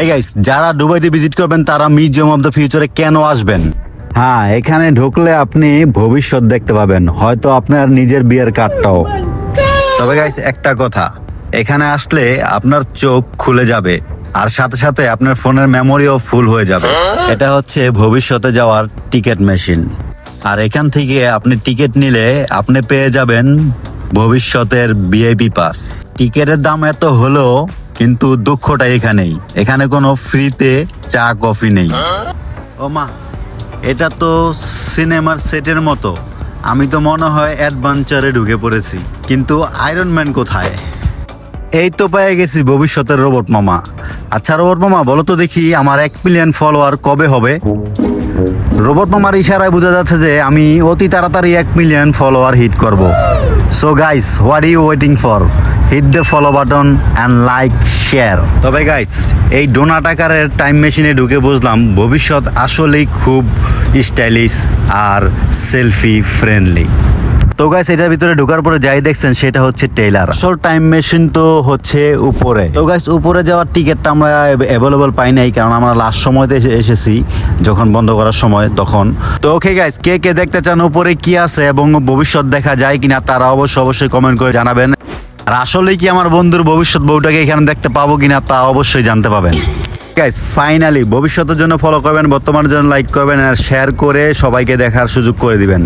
Hey guys যারা দুবাইতে visit করবেন তারা মিউজিয়াম অফ দ্য ফিউচারে কেন আসবেন? হ্যাঁ এখানে ঢুকলে আপনি ভবিষ্যৎ দেখতে পাবেন হয়তো আপনার নিজের বিয়ের কার্ডটাও তবে গাইস একটা কথা এখানে আসলে আপনার চোখ খুলে যাবে আর সাথে সাথে আপনার ফোনের মেমোরিও ফুল হয়ে যাবে। এটা হচ্ছে ভবিষ্যতে যাওয়ার টিকিট মেশিন আর এখান থেকে আপনি টিকিট নিলে আপনি পেয়ে যাবেন ভবিষ্যতের ভিআইপি পাস টিকিটের দাম এত হলো কিন্তু দুঃখটা এখানেই। এখানে কোনো ফ্রিতে চা কফি নেই। ও মা এটা তো সিনেমার সেটের মতো। আমি তো মনে হয় অ্যাডভেঞ্চারে ঢুকে পড়েছি। কিন্তু আয়রন ম্যান কোথায়? এই তো পেয়ে গেছি ভবিষ্যতের রোবট মামা। আচ্ছা রোবট মামা বলো তো দেখি আমার এক মিলিয়ন ফলোয়ার কবে হবে? রোবট মামার ইশারায় বোঝা যাচ্ছে যে আমি অতি তাড়াতাড়ি এক মিলিয়ন ফলোয়ার হিট করব। So guys what you waiting for hit the follow button and like share তবে গাইস এই ডোনাট আকারের টাইম মেশিনে ঢুকে বুঝলাম ভবিষ্যৎ আসলেই খুব স্টাইলিশ আর সেলফি ফ্রেন্ডলি তো গাইস এটার ভিতরে ঢোকার পরে যাই দেখছেন সেটা হচ্ছে টেইলার আসল টাইম মেশিন তো হচ্ছে উপরে। তো গাইস উপরে যাওয়ার টিকিটটা আমরা অ্যাভেলেবল পাই নাই কারণ আমরা লাস্ট সময়তে এসেছি যখন বন্ধ করার সময় তখন। তো ওকে গাইস কে কে দেখতে চান উপরে কি আছে এবং ভবিষ্যৎ দেখা যায় কিনা তারা অবশ্যই অবশ্যই কমেন্ট করে জানাবেন। আর আসলে কি আমার বন্ধুর ভবিষ্যৎ বউটাকে এখানে দেখতে পাবো কিনা তা অবশ্যই জানতে পাবেন। গাইস ফাইনালি ভবিষ্যতের জন্য ফলো করবেন, বর্তমানের জন্য লাইক করবেন আর শেয়ার করে সবাইকে দেখার সুযোগ করে দিবেন।